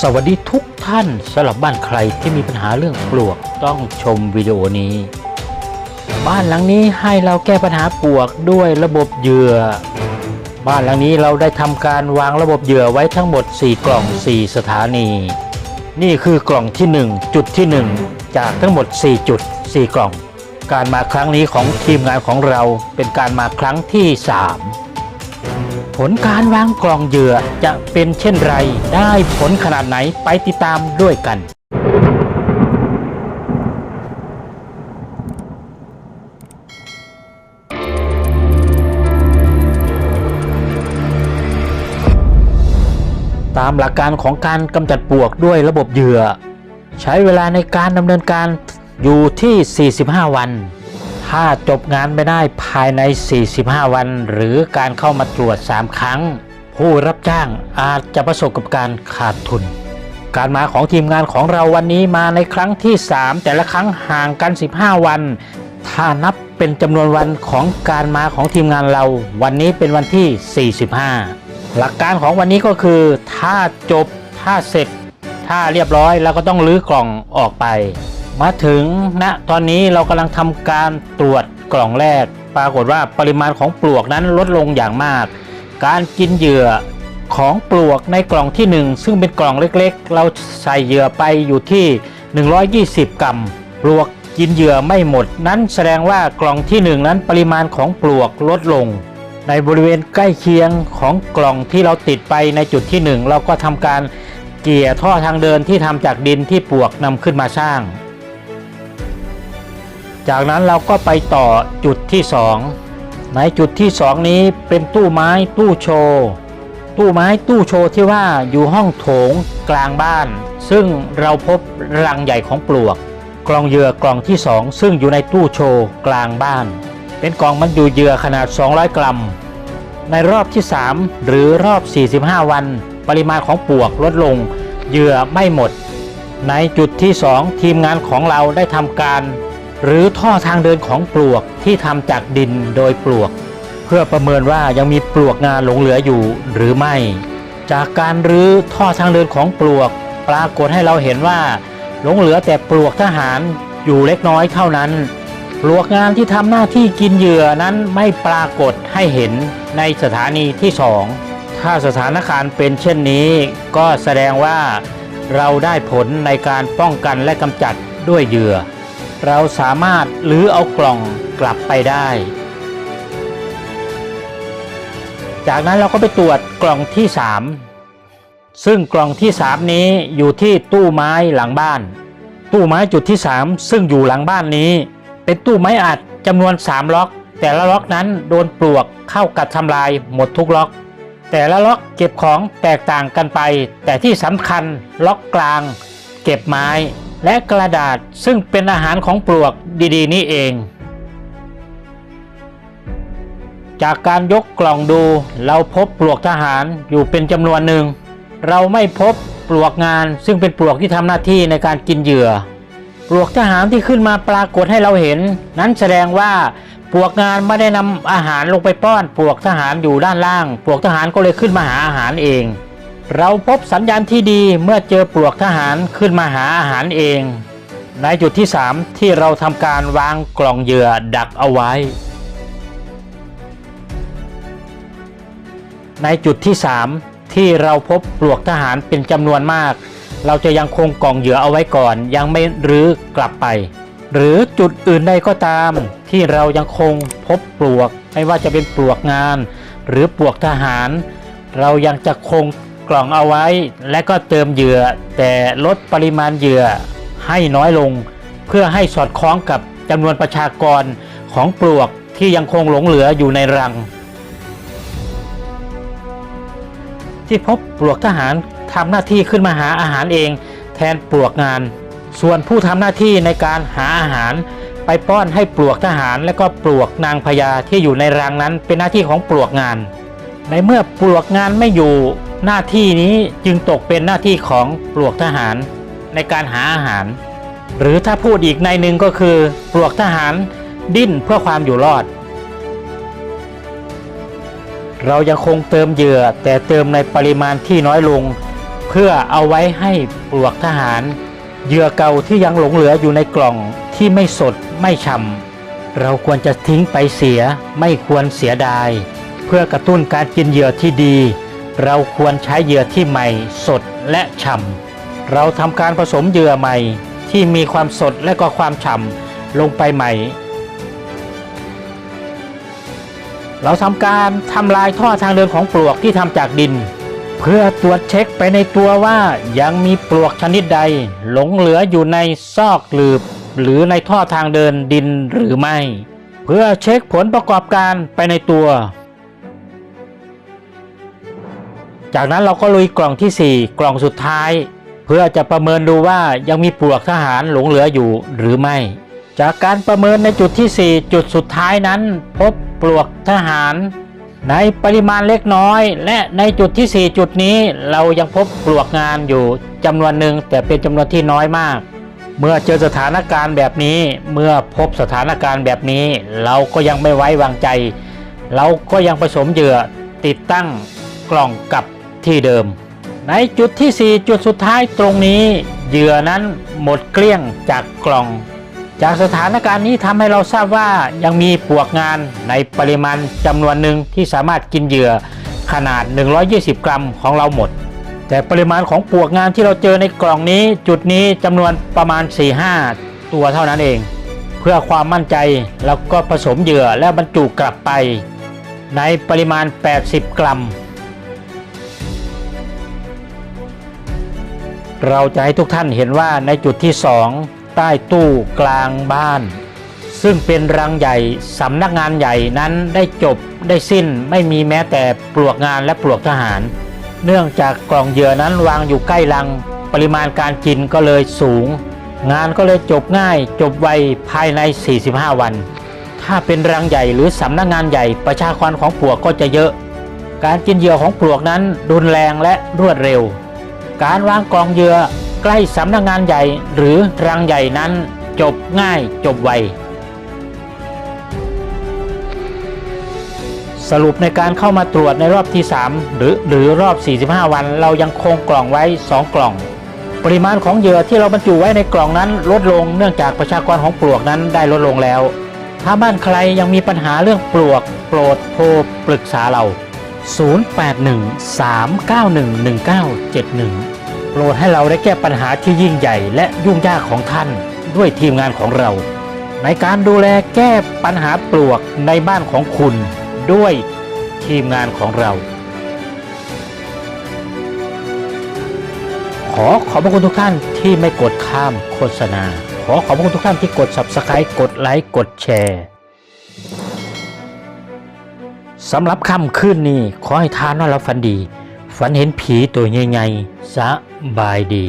สวัสดีทุกท่านสำหรับบ้านใครที่มีปัญหาเรื่องปลวกต้องชมวิดีโอนี้ บ้านหลังนี้ให้เราแก้ปัญหาปลวกด้วยระบบเหยื่อ บ้านหลังนี้เราได้ทำการวางระบบเหยื่อไว้ทั้งหมด 4 กล่อง 4 สถานี นี่คือกล่องที่ 1 จุดที่ 1 จากทั้งหมด 4 จุด 4 กล่อง การมาครั้งนี้ของทีมงานของเราเป็นการมาครั้งที่ 3 ผลการวางกล่องเหยื่อจะเป็นเช่นไร ได้ผลขนาดไหนไปติดตามด้วยกัน ตามหลักการของการกำจัดปลวกด้วยระบบเหยื่อ ใช้เวลาในการดำเนินการอยู่ที่ 45 วัน ถ้าจบงานไม่ได้ภายใน 45 วัน หรือการเข้ามาตรวจ 3 ครั้ง ผู้รับจ้างอาจจะประสบกับการขาดทุน การมาของทีมงานของเราวันนี้มาในครั้งที่ 3 แต่ละครั้งห่างกัน 15 วัน ถ้านับเป็นจำนวนวันของการมาของทีมงานเรา วันนี้เป็นวันที่ 45 หลักการของวันนี้ก็คือ ถ้าจบถ้าเสร็จ ถ้าเรียบร้อยเราก็ต้องรื้อกล่องออกไป มาถึงณตอนนี้เรากำลังทำการตรวจกล่องแรก ปรากฏว่าปริมาณของปลวกนั้นลดลงอย่างมาก การกินเหยื่อของปลวกในกล่องที่ 1 ซึ่งเป็นกล่องเล็กๆ เราใส่เหยื่อไปอยู่ที่ 120 กรัม ปลวกกินเหยื่อไม่หมด นั้นแสดงว่ากล่องที่ 1 นั้นปริมาณของปลวกลดลง ในบริเวณใกล้เคียงของกล่องที่เราติดไปในจุดที่ 1 เราก็ทำการเกี่ยท่อทางเดินที่ทำจากดินที่ปลวกนำขึ้นมาสร้าง จากนั้นเราก็ไปต่อจุดที่ 2 ในจุดที่ 2 นี้เป็นตู้ไม้ตู้โชว์ตู้ไม้ตู้โชว์ที่ว่าอยู่ห้องโถงกลางบ้าน ซึ่งเราพบรังใหญ่ของปลวก กล่องเหยื่อกล่องที่ 2 ซึ่งอยู่ในตู้โชว์กลางบ้าน เป็นกล่องบรรจุเหยื่อขนาด 200 กรัม ในรอบที่ 3 หรือรอบ 45 วัน ปริมาณของปลวกลดลงเหยื่อไม่หมด ในจุดที่ 2 ทีมงานของเราได้ทำการ หรือท่อทางเดินของปลวกที่ทำจากดินโดยปลวก เพื่อประเมินว่ายังมีปลวกงานหลงเหลืออยู่หรือไม่ จากการรื้อท่อทางเดินของปลวก ปรากฏให้เราเห็นว่า หลงเหลือแต่ปลวกทหารอยู่เล็กน้อยเท่านั้น ปลวกงานที่ทำหน้าที่กินเหยื่อนั้นไม่ปรากฏให้เห็นในสถานีที่สองถ้าสถานการณ์เป็นเช่นนี้ ก็แสดงว่าเราได้ผลในการป้องกันและกำจัดด้วยเหยื่อ เราสามารถลื้อเอากล่องกลับไปได้ จากนั้นเราก็ไปตรวจกล่องที่ 3 ซึ่งกล่องที่ 3 นี้อยู่ที่ตู้ไม้หลังบ้าน ตู้ไม้จุดที่ 3 ซึ่งอยู่หลังบ้านนี้ เป็นตู้ไม้อัดจำนวน 3 ล็อก แต่ละล็อกนั้นโดนปลวกเข้ากัดทำลายหมดทุกล็อก แต่ละล็อกเก็บของแตกต่างกันไป แต่ที่สำคัญล็อกกลาง เก็บไม้ และกระดาษซึ่งเป็นอาหารของปลวกดีๆ นี่เอง จากการยกกล่องดูเราพบปลวกทหารอยู่เป็นจำนวนหนึ่ง เราไม่พบปลวกงานซึ่งเป็นปลวกที่ทำหน้าที่ในการกินเหยื่อ ปลวกทหารที่ขึ้นมาปรากฏให้เราเห็น นั้นแสดงว่าปลวกงานไม่ได้นำอาหารลงไปป้อน ปลวกทหารอยู่ด้านล่าง ปลวกทหารก็เลยขึ้นมาหาอาหารเอง เราพบสัญญาณที่ดีเมื่อเจอปลวกทหารขึ้นมาหาอาหารเอง ในจุดที่ 3 ที่เราทำการวางกล่องเหยื่อดักเอาไว้ ในจุดที่ 3 ที่เราพบปลวกทหารเป็นจำนวนมาก เราจะยังคงกล่องเหยื่อเอาไว้ก่อน ยังไม่รื้อกลับไป หรือจุดอื่นใดก็ตาม ที่เรายังคงพบปลวก ไม่ว่าจะเป็นปลวกงาน หรือปลวกทหาร เรายังจะคง กล่องเอาไว้ และก็เติมเหยื่อ แต่ลดปริมาณเหยื่อให้น้อยลง เพื่อให้สอดคล้องกับจำนวนประชากรของปลวกที่ยังคงหลงเหลืออยู่ในรัง ที่พบปลวกทหารทำหน้าที่ขึ้นมาหาอาหารเอง แทนปลวกงาน ส่วนผู้ทำหน้าที่ในการหาอาหาร ไปป้อนให้ปลวกทหารและก็ปลวกนางพญาที่อยู่ในรังนั้นเป็นหน้าที่ของปลวกงาน ในเมื่อปลวกงานไม่อยู่ หน้าที่นี้จึงตกเป็นหน้าที่ของปลวกทหารในการหาอาหาร หรือถ้าพูดอีกในหนึ่งก็คือ ปลวกทหารดิ้นเพื่อความอยู่รอด เรายังคงเติมเหยื่อแต่เติมในปริมาณที่น้อยลง เพื่อเอาไว้ให้ปลวกทหารเหยื่อเก่าที่ยังหลงเหลืออยู่ในกล่องที่ไม่สดไม่ฉ่ำเราควรจะทิ้งไปเสียไม่ควรเสียดาย เพื่อกระตุ้นการกินเหยื่อที่ดี เราควรใช้เหยื่อที่ใหม่ สดและฉ่ำเราทำการผสมเหยื่อใหม่ ที่มีความสดและก็ความฉ่ำลงไปใหม่ เราทำการทำลายท่อทางเดินของปลวกที่ทำจากดิน เพื่อตรวจเช็คไปในตัวว่ายังมีปลวกชนิดใด หลงเหลืออยู่ในซอกหลืบ หรือในท่อทางเดินดินหรือไม่ เพื่อเช็คผลประกอบการไปในตัว จากนั้นเราก็ลุยกล่องที่ 4 กล่องสุดท้าย เพื่อจะประเมินดูว่ายังมีปลวกทหารหลงเหลืออยู่หรือไม่ จากการประเมินในจุดที่ 4 จุดสุดท้ายนั้น พบปลวกทหาร ในปริมาณเล็กน้อย และในจุดที่ 4 จุดนี้เรายังพบปลวกงานอยู่จำนวนหนึ่งแต่เป็นจำนวนที่น้อยมาก เมื่อเจอสถานการณ์แบบนี้ เมื่อพบสถานการณ์แบบนี้ เราก็ยังไม่ไว้วางใจ เราก็ยังผสมเหยื่อติดตั้งกล่องกับ ที่เดิม ในจุดที่ 4 จุดสุดท้ายตรงนี้ เหยื่อนั้นหมดเกลี้ยงจากกล่อง จากสถานการณ์นี้ทำให้เราทราบว่ายังมีปวกงานในปริมาณจำนวนหนึ่งที่สามารถกินเหยื่อขนาด 120 กรัมของเราหมด แต่ปริมาณของปวกงานที่เราเจอในกล่องนี้ จุดนี้จำนวนประมาณ 4-5 ตัวเท่านั้นเอง เพื่อความมั่นใจเราก็ผสมเหยื่อและบรรจุกลับไป ในปริมาณ 80 กรัม เราจะให้ทุกท่านเห็นว่าในจุดที่2ใต้ตู้กลางบ้าน ซึ่งเป็นรังใหญ่สำนักงานใหญ่นั้นได้จบได้สิ้นไม่มีแม้แต่ปลวกงานและปลวกทหาร เนื่องจากกล่องเหยื่อนั้นวางอยู่ใกล้รัง ปริมาณการกินก็เลยสูง งานก็เลยจบง่ายจบไวภายใน 45 วัน ถ้าเป็นรังใหญ่หรือสำนักงานใหญ่ประชากรของปลวกก็จะเยอะ การกินเหยื่อของปลวกนั้นรุนแรงและรวดเร็ว การวางกล่องเหยื่อใกล้สำนักงานใหญ่หรือรังใหญ่นั้น จบง่ายจบไว สรุปในการเข้ามาตรวจในรอบที่ 3 หรือหรือรอบ 45 วัน เรายังคงกล่องไว้ 2 กล่อง ปริมาณของเหยื่อที่เราบรรจุไว้ในกล่องนั้นลดลงเนื่องจากประชากรของปลวกนั้นได้ลดลงแล้ว ถ้าบ้านใครยังมีปัญหาเรื่องปลวก โปรดโทรปรึกษาเรา 0813911971 โปรดให้เราได้แก้ปัญหาที่ยิ่งใหญ่และยุ่งยากของท่านด้วยทีมงานของเรา ในการดูแลแก้ปัญหาปลวกในบ้านของคุณด้วยทีมงานของเรา ขอขอบพระคุณทุกท่านที่ไม่กดข้ามโฆษณา ขอขอบพระคุณทุกท่านที่กด subscribe กดไลค์กดแชร์ สำหรับค่ำคืนนี้ขอให้ทานนอนหลับฝันดี ฝันเห็นผีตัวใหญ่ๆสบายดี